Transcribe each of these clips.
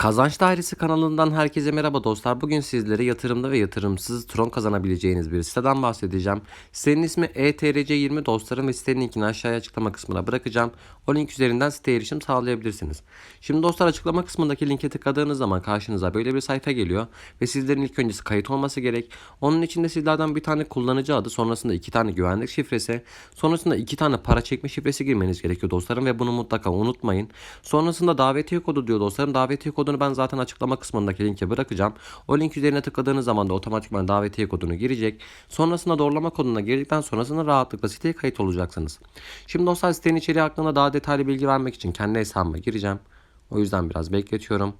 Kazanç Dairesi kanalından herkese merhaba dostlar. Bugün sizlere yatırımda ve yatırımsız tron kazanabileceğiniz bir siteden bahsedeceğim. Sitenin ismi E ETRC20 dostlarım ve sitenin linkini aşağıya açıklama kısmına bırakacağım. O link üzerinden siteye erişim sağlayabilirsiniz. Şimdi dostlar açıklama kısmındaki linke tıkladığınız zaman karşınıza böyle bir sayfa geliyor ve sizlerin ilk öncesi kayıt olması gerek. Onun için de sizlerden bir tane kullanıcı adı, sonrasında iki tane güvenlik şifresi, sonrasında iki tane para çekme şifresi girmeniz gerekiyor dostlarım ve bunu mutlaka unutmayın. Sonrasında davetiye kodu diyor dostlarım. Davetiye kodunu ben zaten açıklama kısmındaki linke bırakacağım. O link üzerine tıkladığınız zaman da otomatikman davetiye kodunu girecek. Sonrasında doğrulama koduna girdikten sonrasında rahatlıkla siteye kayıt olacaksınız. Şimdi dostlar sitenin içeriği hakkında daha detaylı bilgi vermek için kendi hesabıma gireceğim. O yüzden biraz bekletiyorum.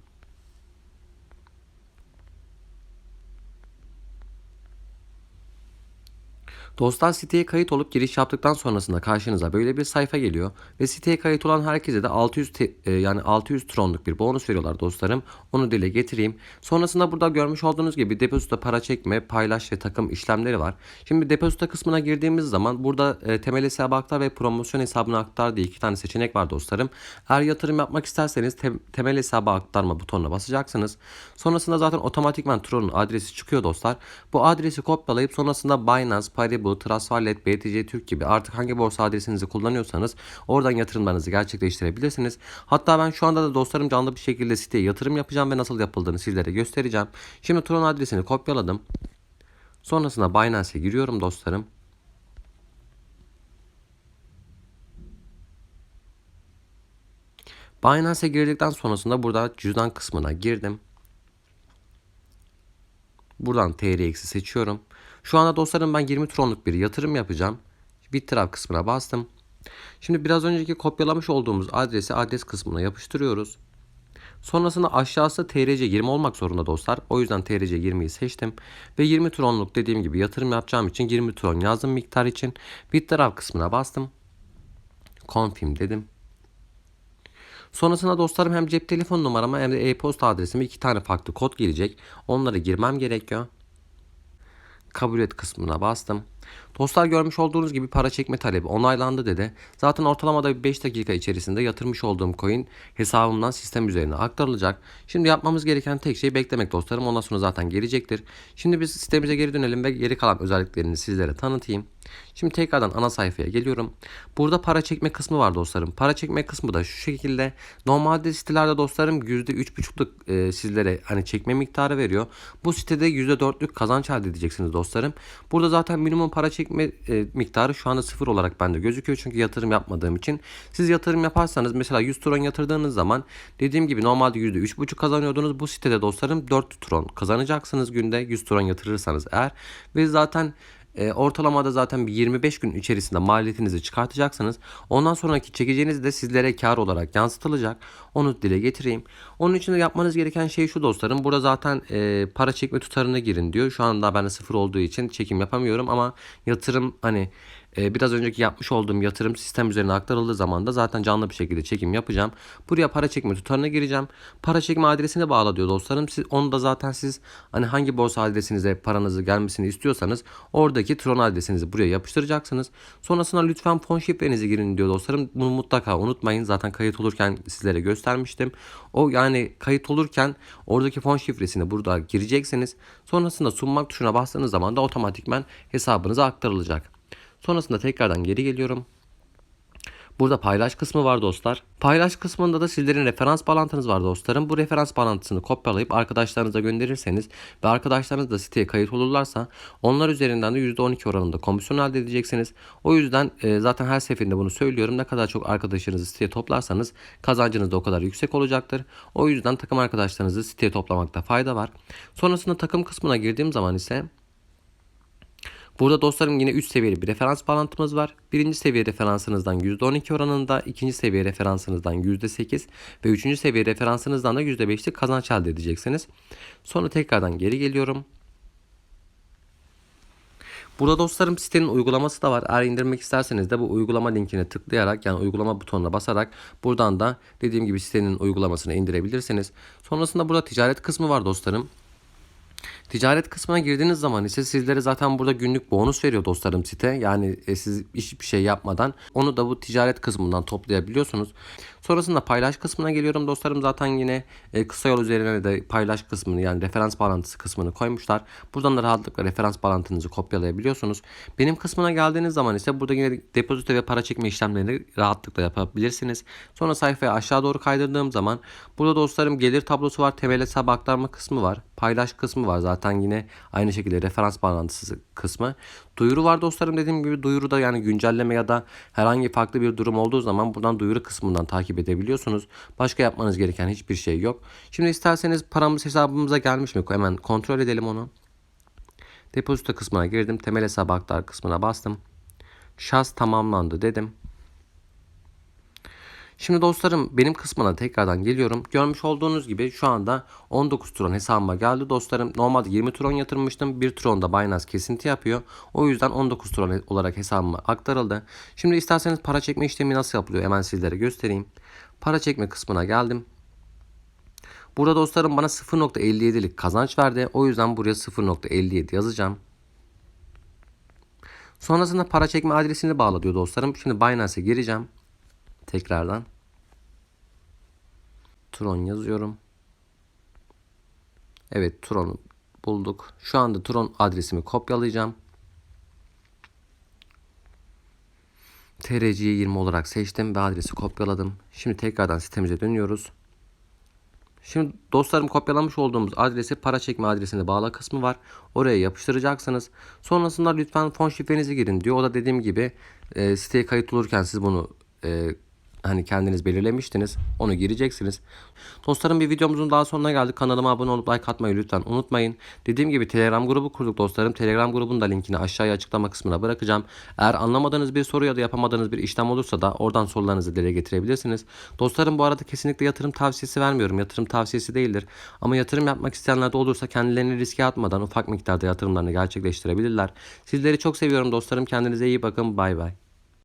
Dostlar siteye kayıt olup giriş yaptıktan sonrasında karşınıza böyle bir sayfa geliyor ve siteye kayıt olan herkese de 600 te- e, yani 600 tronluk bir bonus veriyorlar dostlarım. Onu dile getireyim. Sonrasında burada görmüş olduğunuz gibi depozito para çekme, paylaş ve takım işlemleri var. Şimdi depozito kısmına girdiğimiz zaman burada e, temel hesabı aktar ve promosyon hesabına aktar diye iki tane seçenek var dostlarım. Eğer yatırım yapmak isterseniz te- temel hesabı aktarma butonuna basacaksınız. Sonrasında zaten otomatikman Tron'un adresi çıkıyor dostlar. Bu adresi kopyalayıp sonrasında Binance, Paribu, Trustwallet, BTC Türk gibi artık hangi borsa adresinizi kullanıyorsanız oradan yatırımlarınızı gerçekleştirebilirsiniz. Hatta ben şu anda da dostlarım canlı bir şekilde siteye yatırım yapacağım ve nasıl yapıldığını sizlere göstereceğim. Şimdi Tron adresini kopyaladım. Sonrasında Binance'e giriyorum dostlarım. Binance'e girdikten sonrasında burada cüzdan kısmına girdim. Buradan TRX'i seçiyorum. Şu anda dostlarım ben 20 tronluk bir yatırım yapacağım. Bitraf kısmına bastım. Şimdi biraz önceki kopyalamış olduğumuz adresi adres kısmına yapıştırıyoruz. Sonrasında aşağısı TRC 20 olmak zorunda dostlar. O yüzden TRC 20'yi seçtim. Ve 20 tronluk dediğim gibi yatırım yapacağım için 20 tron yazdım miktar için. Bitraf kısmına bastım. Confirm dedim. Sonrasında dostlarım hem cep telefon numarama hem de e-posta adresime iki tane farklı kod gelecek. Onları girmem gerekiyor. Kabul et kısmına bastım. Dostlar görmüş olduğunuz gibi para çekme talebi onaylandı dedi. Zaten ortalamada 5 dakika içerisinde yatırmış olduğum coin hesabımdan sistem üzerine aktarılacak. Şimdi yapmamız gereken tek şey beklemek dostlarım. Ondan sonra zaten gelecektir. Şimdi biz sistemimize geri dönelim ve geri kalan özelliklerini sizlere tanıtayım. Şimdi tekrardan ana sayfaya geliyorum. Burada para çekme kısmı var dostlarım. Para çekme kısmı da şu şekilde. Normalde sitelerde dostlarım %3,5'luk e, sizlere hani çekme miktarı veriyor. Bu sitede %4'lük kazanç elde edeceksiniz dostlarım. Burada zaten minimum para çekme e, miktarı şu anda sıfır olarak bende gözüküyor. Çünkü yatırım yapmadığım için. Siz yatırım yaparsanız mesela 100 tron yatırdığınız zaman dediğim gibi normalde %3,5 kazanıyordunuz. Bu sitede dostlarım 4 tron kazanacaksınız günde 100 tron yatırırsanız eğer. Ve zaten e, ortalamada zaten bir 25 gün içerisinde maliyetinizi çıkartacaksınız. Ondan sonraki çekeceğiniz de sizlere kar olarak yansıtılacak. Onu dile getireyim. Onun için de yapmanız gereken şey şu dostlarım. Burada zaten e, para çekme tutarına girin diyor. Şu anda bende sıfır olduğu için çekim yapamıyorum ama yatırım hani e, biraz önceki yapmış olduğum yatırım sistem üzerine aktarıldığı zaman da zaten canlı bir şekilde çekim yapacağım. Buraya para çekme tutarına gireceğim. Para çekme adresine bağla diyor dostlarım. Siz, onu da zaten siz hani hangi borsa adresinize paranızı gelmesini istiyorsanız oradaki Tron adresinizi buraya yapıştıracaksınız. Sonrasında lütfen fon şifrenizi girin diyor dostlarım. Bunu mutlaka unutmayın. Zaten kayıt olurken sizlere göstermiştim. O yani kayıt olurken oradaki fon şifresini burada gireceksiniz. Sonrasında sunmak tuşuna bastığınız zaman da otomatikman hesabınıza aktarılacak. Sonrasında tekrardan geri geliyorum. Burada paylaş kısmı var dostlar. Paylaş kısmında da sizlerin referans bağlantınız var dostlarım. Bu referans bağlantısını kopyalayıp arkadaşlarınıza gönderirseniz ve arkadaşlarınız da siteye kayıt olurlarsa onlar üzerinden de %12 oranında komisyon elde edeceksiniz. O yüzden e, zaten her seferinde bunu söylüyorum. Ne kadar çok arkadaşınızı siteye toplarsanız kazancınız da o kadar yüksek olacaktır. O yüzden takım arkadaşlarınızı siteye toplamakta fayda var. Sonrasında takım kısmına girdiğim zaman ise Burada dostlarım yine 3 seviyeli bir referans bağlantımız var. Birinci seviye referansınızdan %12 oranında, ikinci seviye referansınızdan %8 ve üçüncü seviye referansınızdan da %5'lik kazanç elde edeceksiniz. Sonra tekrardan geri geliyorum. Burada dostlarım sitenin uygulaması da var. Eğer indirmek isterseniz de bu uygulama linkine tıklayarak yani uygulama butonuna basarak buradan da dediğim gibi sitenin uygulamasını indirebilirsiniz. Sonrasında burada ticaret kısmı var dostlarım. Ticaret kısmına girdiğiniz zaman ise sizlere zaten burada günlük bonus veriyor dostlarım site. Yani e, siz hiçbir şey yapmadan onu da bu ticaret kısmından toplayabiliyorsunuz. Sonrasında paylaş kısmına geliyorum dostlarım. Zaten yine e, kısa yol üzerine de paylaş kısmını yani referans bağlantısı kısmını koymuşlar. Buradan da rahatlıkla referans bağlantınızı kopyalayabiliyorsunuz. Benim kısmına geldiğiniz zaman ise burada yine depozito ve para çekme işlemlerini rahatlıkla yapabilirsiniz. Sonra sayfaya aşağı doğru kaydırdığım zaman burada dostlarım gelir tablosu var, temel hesap aktarma kısmı var, paylaş kısmı var. Zaten yine aynı şekilde referans bağlantısı kısmı. Duyuru var dostlarım dediğim gibi duyuru da yani güncelleme ya da herhangi farklı bir durum olduğu zaman buradan duyuru kısmından takip edebiliyorsunuz. Başka yapmanız gereken hiçbir şey yok. Şimdi isterseniz paramız hesabımıza gelmiş mi? Hemen kontrol edelim onu. Depozito kısmına girdim. Temel hesap aktar kısmına bastım. Şas tamamlandı dedim. Şimdi dostlarım benim kısmına tekrardan geliyorum. Görmüş olduğunuz gibi şu anda 19 Tron hesabıma geldi dostlarım. Normalde 20 Tron yatırmıştım. 1 Tron da Binance kesinti yapıyor. O yüzden 19 Tron olarak hesabıma aktarıldı. Şimdi isterseniz para çekme işlemi nasıl yapılıyor hemen sizlere göstereyim. Para çekme kısmına geldim. Burada dostlarım bana 0.57'lik kazanç verdi. O yüzden buraya 0.57 yazacağım. Sonrasında para çekme adresini bağla diyor dostlarım. Şimdi Binance'e gireceğim. Tekrardan. Tron yazıyorum. Evet Tron'u bulduk. Şu anda Tron adresimi kopyalayacağım. TRC'yi 20 olarak seçtim ve adresi kopyaladım. Şimdi tekrardan sitemize dönüyoruz. Şimdi dostlarım kopyalamış olduğumuz adresi para çekme adresine bağla kısmı var. Oraya yapıştıracaksınız. Sonrasında lütfen fon şifrenizi girin diyor. O da dediğim gibi e, siteye kayıt olurken siz bunu e, hani kendiniz belirlemiştiniz. Onu gireceksiniz. Dostlarım bir videomuzun daha sonuna geldik. Kanalıma abone olup like atmayı lütfen unutmayın. Dediğim gibi Telegram grubu kurduk dostlarım. Telegram grubun da linkini aşağıya açıklama kısmına bırakacağım. Eğer anlamadığınız bir soru ya da yapamadığınız bir işlem olursa da oradan sorularınızı dile getirebilirsiniz. Dostlarım bu arada kesinlikle yatırım tavsiyesi vermiyorum. Yatırım tavsiyesi değildir. Ama yatırım yapmak isteyenler de olursa kendilerini riske atmadan ufak miktarda yatırımlarını gerçekleştirebilirler. Sizleri çok seviyorum dostlarım. Kendinize iyi bakın. Bay bay.